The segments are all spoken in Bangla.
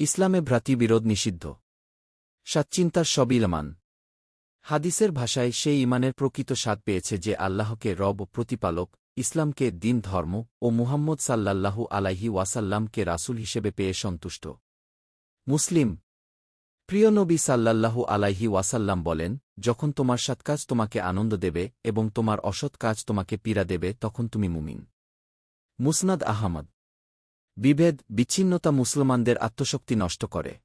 ইসলামে ভ্রাতৃবিরোধ নিষিদ্ধ। সাতচিন্তার সবই ইমান হাদিসের ভাষায় সেই ইমানের প্রকৃত স্বাদ পেয়েছে যে আল্লাহকে রব প্রতিপালক, ইসলামকে দিন ধর্ম ও মুহাম্মদ সাল্লাল্লাহু আলাইহি ওয়াসাল্লামকে রাসূল হিসেবে পেয়ে সন্তুষ্ট। মুসলিম। প্রিয় নবী সাল্লাল্লাহু আলাইহি ওয়াসাল্লাম বলেন, যখন তোমার সৎ কাজ তোমাকে আনন্দ দেবে এবং তোমার অসৎ কাজ তোমাকে পীড়া দেবে, তখন তুমি মুমিন। মুসনাদ আহমদ। বিভেদ, বিচ্ছিন্নতা মুসলমানদের আত্মশক্তি নষ্ট করে।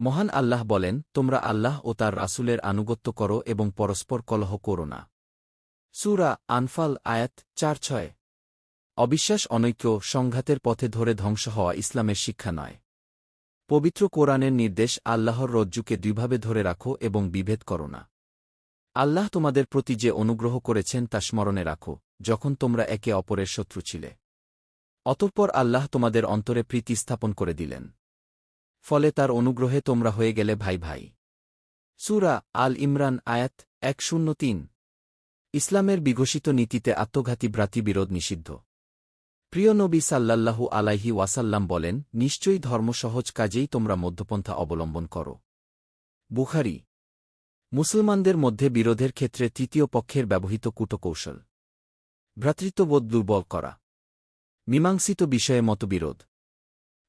মহান আল্লাহ বলেন, তোমরা আল্লাহ ও তার রাসূলের আনুগত্য করো এবং পরস্পর কলহ করো না। সুরা আনফাল, আয়াত চার ছয়। অবিশ্বাস অনৈক্য, সংঘাতের পথে ধরে ধ্বংস হওয়া ইসলামের শিক্ষা নয়। পবিত্র কোরআনের নির্দেশ আল্লাহর রজ্জুকে দুইভাবে ধরে রাখো এবং বিভেদ করো না। আল্লাহ তোমাদের প্রতি যে অনুগ্রহ করেছেন তা স্মরণে রাখো, যখন তোমরা একে অপরের শত্রু ছিলে। অতঃপর আল্লাহ তোমাদের অন্তরে প্রীতি স্থাপন করে দিলেন। ফলে তার অনুগ্রহে তোমরা হয়ে গেলে ভাই ভাই। সুরা আল ইমরান আয়াত এক শূন্য তিন। ইসলামের বিঘোষিত নীতিতে আত্মঘাতী ভ্রাতৃবিরোধ নিষিদ্ধ। প্রিয় নবী সাল্লাল্লাহু আলাইহি ওয়াসাল্লাম বলেন, নিশ্চয়ই ধর্ম সহজ কাজেই তোমরা মধ্যপন্থা অবলম্বন করো। বুখারি। মুসলমানদের মধ্যে বিরোধের ক্ষেত্রে তৃতীয় পক্ষের ব্যবহৃত কূটকৌশল। ভ্রাতৃত্ববোধ দুর্বল করা। মীমাংসিত বিষয়ে মতবিরোধ।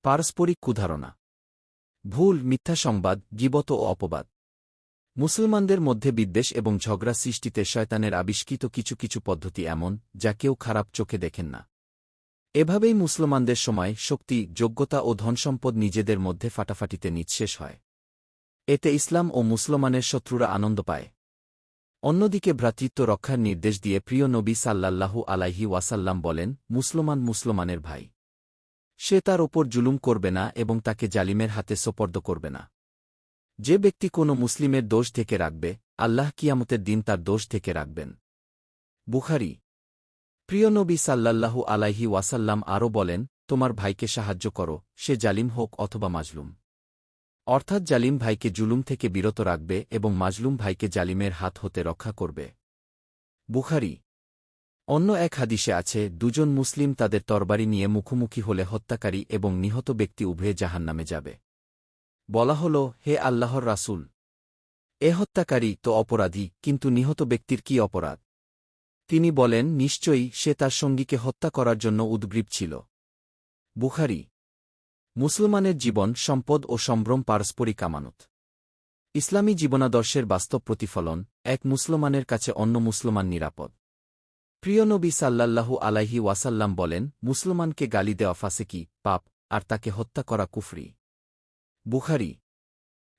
পারস্পরিক কুধারণা। ভুল, মিথ্যা সংবাদ, গিবত ও অপবাদ। মুসলমানদের মধ্যে বিদ্বেষ এবং ঝগড়া সৃষ্টিতে শয়তানের আবিষ্কৃত কিছু কিছু পদ্ধতি এমন, যা কেউ খারাপ চোখে দেখেন না। এভাবেই মুসলমানদের সময় শক্তি, যোগ্যতা ও ধনসম্পদ নিজেদের মধ্যে ফাটাফাটিতে নিঃশেষ হয়। এতে ইসলাম ও মুসলমানের শত্রুরা আনন্দ পায়। অন্যদিকে ভ্রাতৃত্ব রক্ষার নির্দেশ দিয়ে প্রিয় নবী সাল্লাল্লাহু আলাইহি ওয়াসাল্লাম বলেন, মুসলমান মুসলমানের ভাই। সে তার ওপর জুলুম করবে না এবং তাকে জালিমের হাতে সোপর্দ করবে না। যে ব্যক্তি কোনো মুসলিমের দোষ থেকে রাখবে, আল্লাহ কিয়ামতের দিন তার দোষ থেকে রাখবেন। বুখারি। প্রিয় নবী সাল্লাল্লাহু আলাইহি ওয়াসাল্লাম আরও বলেন, তোমার ভাইকে সাহায্য করো, সে জালিম হোক অথবা মাজলুম। অর্থাৎ জালিম ভাইকে জুলুম থেকে বিরত রাখবে এবং মাজলুম ভাইকে জালিমের হাত হতে রক্ষা করবে। বুখারি। অন্য এক হাদিসে আছে, দুজন মুসলিম তাদের তরবারি নিয়ে মুখোমুখি হলে হত্যাকারী এবং নিহত ব্যক্তি উভয়ে জাহান্নামে যাবে। বলা হল, হে আল্লাহর রাসূল! এ হত্যাকারী তো অপরাধী, কিন্তু নিহত ব্যক্তির কি অপরাধ? তিনি বলেন, নিশ্চয়ই সে তার সঙ্গীকে হত্যা করার জন্য উদ্গ্রীব ছিল। বুখারি। মুসলমানের জীবন, সম্পদ ও সম্ভ্রম পারস্পরিক আমানত। ইসলামী জীবনাদর্শের বাস্তব প্রতিফলন, এক মুসলমানের কাছে অন্য মুসলমান নিরাপদ। প্রিয় নবী সাল্লাল্লাহু আলাইহি ওয়াসাল্লাম বলেন, মুসলমানকে গালি দেওয়া ফাসেকি, পাপ, আর তাকে হত্যা করা কুফরি। বুখারি।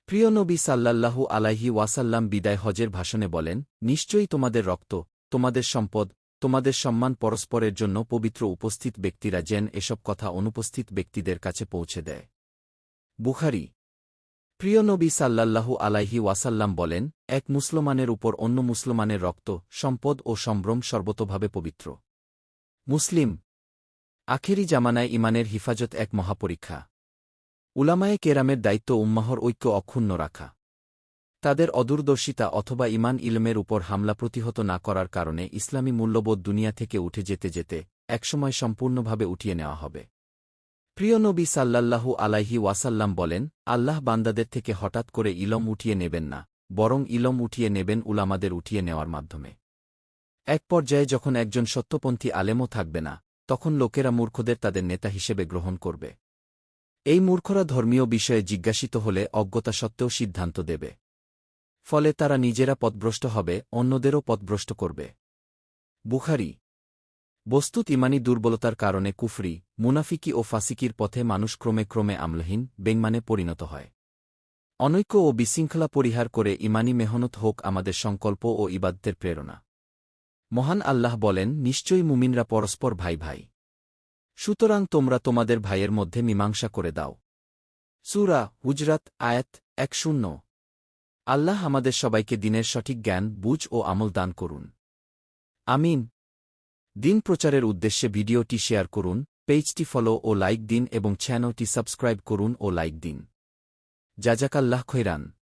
প্রিয় নবী সাল্লাল্লাহু আলাইহি ওয়াসাল্লাম বিদায় হজের ভাষণে বলেন, নিশ্চয়ই তোমাদের রক্ত, তোমাদের সম্পদ তোমাদের সম্মান পরস্পরের জন্য পবিত্র উপস্থিত ব্যক্তিরা যেন এসব কথা অনুপস্থিত ব্যক্তিদের কাছে পৌঁছে দেয়। বুখারি। প্রিয় নবী সাল্লাল্লাহু আলাইহি ওয়াসাল্লাম বলেন, এক মুসলমানের উপর অন্য মুসলমানের রক্ত, সম্পদ ও সম্ভ্রম সর্বতভাবে পবিত্র। মুসলিম। আখেরি জামানায় ইমানের হিফাজত এক মহাপরীক্ষা। উলামায়ে কেরামের দায়িত্ব উম্মাহর ঐক্য অক্ষুণ্ণ রাখা। তাদের অদূরদর্শিতা অথবা ইমান ইলমের উপর হামলা প্রতিহত না করার কারণে ইসলামী মূল্যবোধ দুনিয়া থেকে উঠে যেতে যেতে একসময় সম্পূর্ণভাবে উঠিয়ে নেওয়া হবে। প্রিয় নবী সাল্লাল্লাহু আলাইহি ওয়াসাল্লাম বলেন, আল্লাহ বান্দাদের থেকে হঠাৎ করে ইলম উঠিয়ে নেবেন না, বরং ইলম উঠিয়ে নেবেন উলামাদের উঠিয়ে নেওয়ার মাধ্যমে। এক পর্যায়ে যখন একজন সত্যপন্থী আলেমও থাকবে না, তখন লোকেরা মূর্খদের তাদের নেতা হিসেবে গ্রহণ করবে। এই মূর্খরা ধর্মীয় বিষয়ে জিজ্ঞাসিত হলে অজ্ঞতা সত্ত্বেও সিদ্ধান্ত দেবে। ফলে তারা নিজেরা পথভ্রষ্ট হবে, অন্যদেরও পথভ্রষ্ট করবে। বুখারি। বস্তুত ইমানি দুর্বলতার কারণে কুফরি, মুনাফিকি ও ফাসিকির পথে মানুষ ক্রমে ক্রমে আমলহীন বেংমানে পরিণত হয়। অনৈক্য ও বিশৃঙ্খলা পরিহার করে ইমানি মেহনত হোক আমাদের সংকল্প ও ইবাদ্যের প্রেরণা। মহান আল্লাহ বলেন, নিশ্চয়ই মুমিনরা পরস্পর ভাই ভাই। সুতরাং তোমরা তোমাদের ভাইয়ের মধ্যে মীমাংসা করে দাও। সুরা হুজরাত আয়াত এক শূন্য। আল্লাহ আমাদের সবাইকে দিনের সঠিক জ্ঞান, বুঝ ও আমল দান করুন। আমিন। দিন প্রচারের উদ্দেশ্যে ভিডিওটি শেয়ার করুন, পেজটি ফলো ও লাইক দিন এবং চ্যানেলটি সাবস্ক্রাইব করুন ও লাইক দিন। জাজাকাল্লাহ খৈরান।